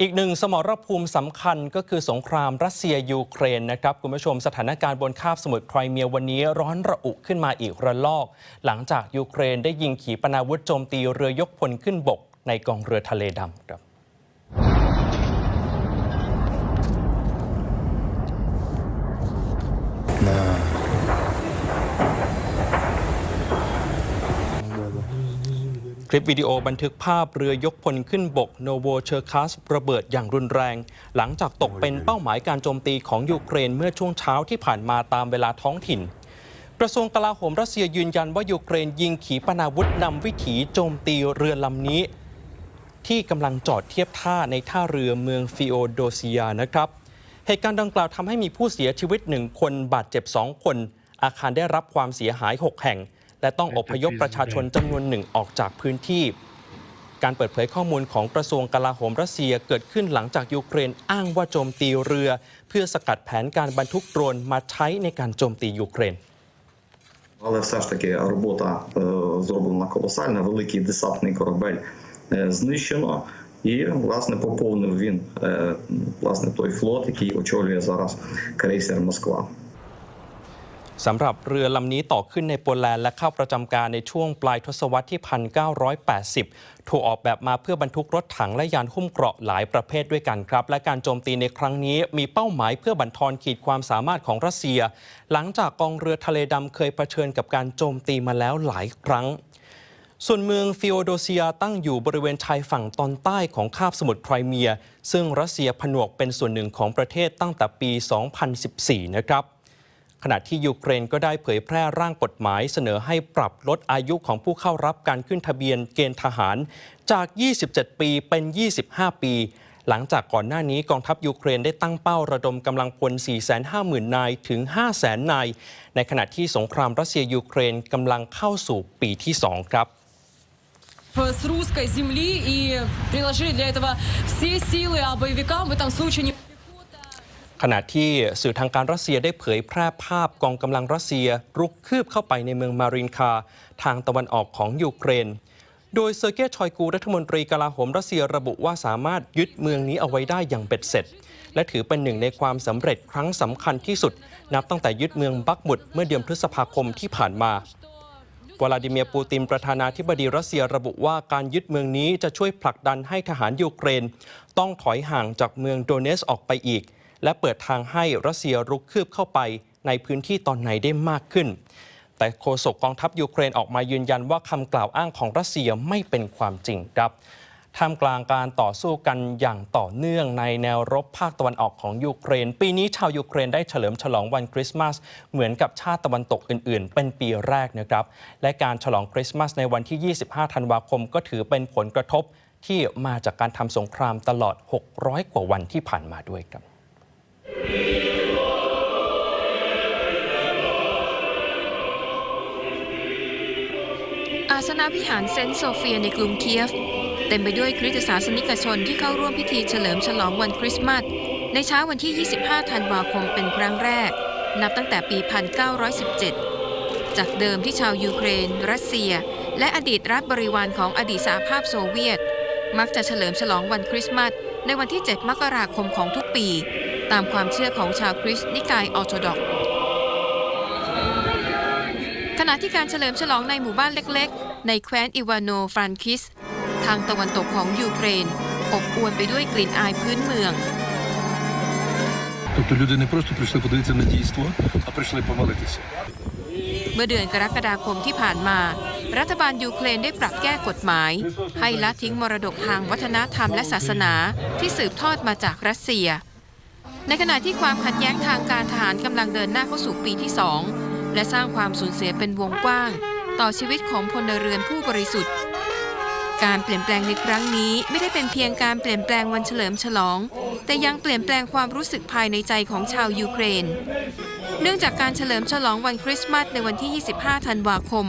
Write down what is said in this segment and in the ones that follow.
อีกหนึ่งสมรภูมิสำคัญก็คือสงครามรัสเซียยูเครนนะครับคุณผู้ชมสถานการณ์บนคาบสมุทรไครเมียวันนี้ร้อนระอุขึ้นมาอีกระลอก หลังจากยูเครนได้ยิงขีปนาวุธโจมตีเรือยกพลขึ้นบกในกองเรือทะเลดำครับ ลิปวิดีโอบันทึกภาพเรือยกพลขึ้นบกโนโวเชอร์คัสระเบิดอย่างรุนแรง หลังจากตกเป็นเป้าหมายการโจมตีของยูเครนเมื่อช่วงเช้าที่ผ่านมาตามเวลาท้องถิ่น กระทรวงกลาโหมรัสเซียยืนยันว่ายูเครนยิงขีปนาวุธนำวิถีโจมตีเรือลำนี้ ที่กำลังจอดเทียบท่าในท่าเรือเมืองฟิโอโดเซียนะครับ เหตุการณ์ดังกล่าวทำให้มีผู้เสียชีวิตหนึ่งคนบาดเจ็บ2คน อาคารได้รับความเสียหาย 6 แห่ง และต้องอพยพประชาชนจำนวนหนึ่งออกจากพื้นที่ การเปิดเผยข้อมูลของกระทรวงกลาโหมรัสเซียเกิดขึ้นหลังจากยูเครนอ้างว่าโจมตีเรือ เพื่อสกัดแผนการบรรทุกโดรนมาใช้ในการโจมตียูเครน Але все ж таки робота е, зроблена колосальна. Великий десантний корабель е, знищено. І власне поповнив він е, власне той флот, який очолює зараз крейсер Москва. สำหรับเรือลำนี้ต่อขึ้นในโปแลนด์และเข้าประจำการในช่วงปลายทศวรรษที่ 1980 ถูกออกแบบมาเพื่อบรรทุกรถถังและยานหุ้มเกราะหลายประเภทด้วยกันครับ และการโจมตีในครั้งนี้มีเป้าหมายเพื่อบั่นทอนขีดความสามารถของรัสเซีย หลังจากกองเรือทะเลดำเคยเผชิญกับการโจมตีมาแล้วหลายครั้งส่วนเมืองฟิโอโดเซียตั้งอยู่บริเวณชายฝั่งตอนใต้ของคาบสมุทรไครเมีย ซึ่งรัสเซียผนวกเป็นส่วนหนึ่งของประเทศตั้งแต่ปี 2014 นะครับ ขณะที่ยูเครนก็ได้เผยแพร่ร่างกฎหมายเสนอให้ปรับลดอายุของผู้เข้ารับการขึ้นทะเบียนเกณฑ์ทหาร จาก 27 ปีเป็น 25 ปี หลังจากก่อนหน้านี้กองทัพยูเครนได้ตั้งเป้าระดมกำลังพล 450,000 นายถึง 500,000 นาย ในขณะที่สงครามรัสเซียยูเครนกำลังเข้าสู่ปีที่ 2 ครับ с русской земли и приложили для этого все силы, а боевикам в этом случае не ขณะที่สื่อทางการรัสเซียได้เผยแพร่ภาพกองกำลังรัสเซียรุกคืบเข้าไปในเมืองมารินคา ทางตะวันออกของยูเครน โดยเซอร์เกย์ชอยกูรัฐมนตรีกลาโหมรัสเซียระบุว่าสามารถยึดเมืองนี้เอาไว้ได้อย่างเบ็ดเสร็จ และถือเป็นหนึ่งในความสำเร็จครั้งสำคัญที่สุด นับตั้งแต่ยึดเมืองบักมุดเมื่อเดือนพฤษภาคมที่ผ่านมาวลาดิเมียร์ปูตินประธานาธิบดีรัสเซียระบุว่าการยึดเมืองนี้จะช่วยผลักดันให้ทหารยูเครน ต้องถอยห่างจากเมืองโดเนสออกไปอีก และเปิดทางให้รัสเซียรุกคืบเข้าไปในพื้นที่ตอนไหนได้มากขึ้น แต่โฆษกกองทัพยูเครนออกมายืนยันว่าคำกล่าวอ้างของรัสเซียไม่เป็นความจริงครับท่ามกลางการต่อสู้กันอย่างต่อเนื่องในแนวรบภาคตะวันออกของยูเครน ปีนี้ชาวยูเครนได้เฉลิมฉลองวันคริสต์มาส เหมือนกับชาติตะวันตกอื่น ๆ เป็นปีแรกนะครับ และการฉลองคริสต์มาสในวันที่ 25 ธันวาคมก็ถือเป็นผลกระทบที่มาจากการทำสงครามตลอด 600 กว่าวันที่ผ่านมาด้วยครับ สนาวิหารเซนต์โซเฟียในกรุงเคียฟ เต็มไปด้วยคริสตศาสนิกชนที่เข้าร่วมพิธีเฉลิมฉลองวันคริสต์มาสในเช้าวันที่ 25 ธันวาคมเป็นครั้งแรก นับตั้งแต่ปี 1917 จากเดิมที่ชาวยูเครน รัสเซีย และอดีตรัฐบริวารของอดีตสหภาพโซเวียต มักจะเฉลิมฉลองวันคริสต์มาสในวันที่ 7 มกราคมของทุกปี ตามความเชื่อของชาวคริสต์นิกายออร์โธดอกซ์ขณะที่การเฉลิมฉลองในหมู่บ้านเล็ก ในแคว้นอิวานโนฟรานคิส ทางตะวันตกของยูเครน อบอวลไปด้วยกลิ่นอายพื้นเมือง Тобто люди не просто прийшли подивитися на дійство, а прийшли помолитися. เมื่อเดือนกรกฎาคมที่ผ่านมา รัฐบาลยูเครนได้ปรับแก้กฎหมาย ให้ละทิ้งมรดกทางวัฒนธรรมและศาสนาที่สืบทอดมาจากรัสเซีย ในขณะที่ความขัดแย้งทางการทหารกำลังเดินหน้าเข้าสู่ปีที่สองและสร้างความสูญเสียเป็นวงกว้าง ต่อชีวิตของพลเรือนผู้บริสุทธิ์ การเปลี่ยนแปลงในครั้งนี้ไม่ได้เป็นเพียงการเปลี่ยนแปลงวันเฉลิมฉลอง แต่ยังเปลี่ยนแปลงความรู้สึกภายในใจของชาวยูเครน เนื่องจากการเฉลิมฉลองวันคริสต์มาสในวันที่ 25 ธันวาคม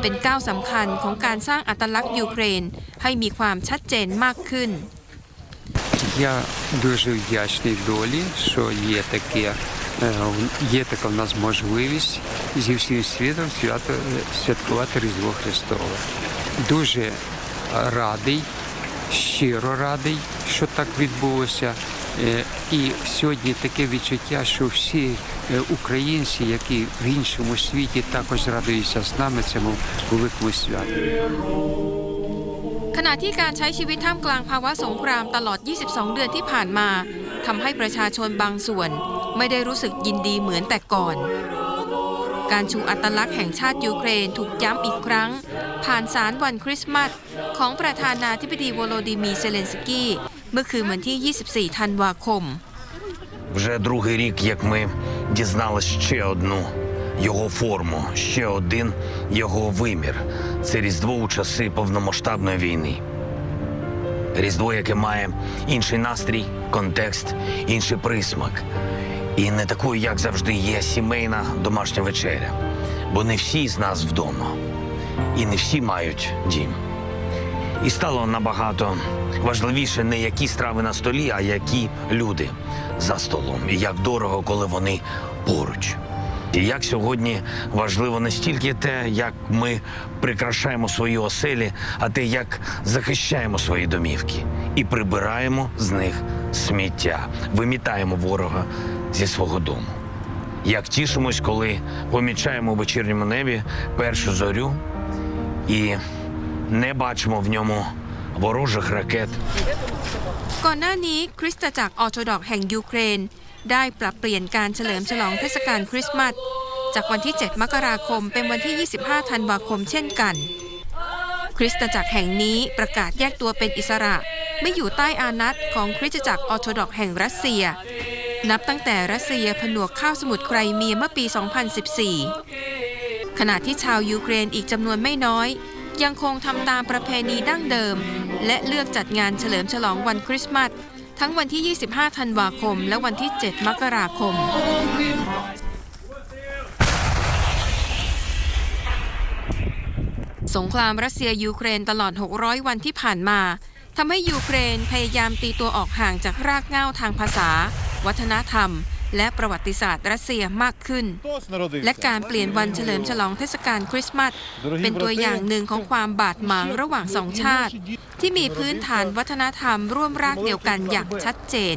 เป็นก้าวสำคัญของการสร้างอัตลักษณ์ยูเครน ให้มีความชัดเจนมากขึ้น Я дуже вдячний долі, що є таке, е, є така в нас можливість зі всім світом свято, святкувати Різдво Христове. Дуже радий, щиро радий що так відбулося. Е, І сьогодні таке відчуття, що всі е, українці, які в іншому світі також радуються з нами цьому великому святу. ขณะที่การใช้ชีวิตท่ามกลางภาวะสงครามตลอด 22 เดือนที่ผ่านมาทำให้ประชาชนบางส่วน ไม่ได้รู้สึกยินดีเหมือนแต่ก่อน การชูอัตลักษณ์แห่งชาติยูเครนถูกย้ำอีกครั้ง ผ่านสารวันคริสต์มาสของประธานาธิบดีโวโลดิมีร์เซเลนสกี้ เมื่อคืนวันที่ 24 ธันวาคม Вже другий рік, як ми дізнались ще одну його форму, ще один його вимір. Це Різдво у часи повномасштабної війни. Різдво, яке має інший настрій, контекст, інший присмак. і не такою, як завжди, є сімейна домашня вечеря. Бо не всі з нас вдома. І не всі мають дім. І стало набагато важливіше не які страви на столі, а які люди за столом. І як дорого, коли вони поруч. І як сьогодні важливо не стільки те, як ми прикрашаємо свої оселі, а те, як захищаємо свої домівки і прибираємо з них сміття, вимітаємо ворога зі свого дому. Як тішимось, коли помічаємо у вечірньому небі першу зорю і не бачимо в ньому ворожих ракет. ก่อนหน้านี้คริสตจักรออร์โธดอกซ์แห่งยูเครน ได้ปรับเปลี่ยนการเฉลิมฉลองเทศกาลคริสต์มาสจากวันที่ 7 มกราคม เป็นวันที่ 25 ธันวาคมเช่นกัน คริสตจักรแห่งนี้ประกาศแยกตัวเป็นอิสระ ไม่อยู่ใต้อานัตของคริสตจักรออร์โธดอกซ์แห่งรัสเซีย นับตั้งแต่รัสเซียผนวกข้าวสมุทรไครเมียเมื่อปี 2014 ขณะที่ชาวยูเครนอีกจำนวนไม่น้อย ยังคงทำตามประเพณีดั้งเดิม และเลือกจัดงานเฉลิมฉลองวันคริสต์มาสทั้งวันที่ 25 ธันวาคม และวันที่ 7 มกราคม สงครามรัสเซียยูเครนตลอด 600 วันที่ผ่านมาทำให้ยูเครนพยายามตีตัวออกห่างจากรากเหง้าทางภาษา วัฒนธรรม และประวัติศาสตร์รัสเซียมากขึ้น และการเปลี่ยนวันเฉลิมฉลองเทศกาลคริสต์มาสเป็นตัวอย่างหนึ่งของความบาดหมางระหว่างสองชาติ ที่มีพื้นฐานวัฒนธรรมร่วมรากเดียวกันอย่างชัดเจน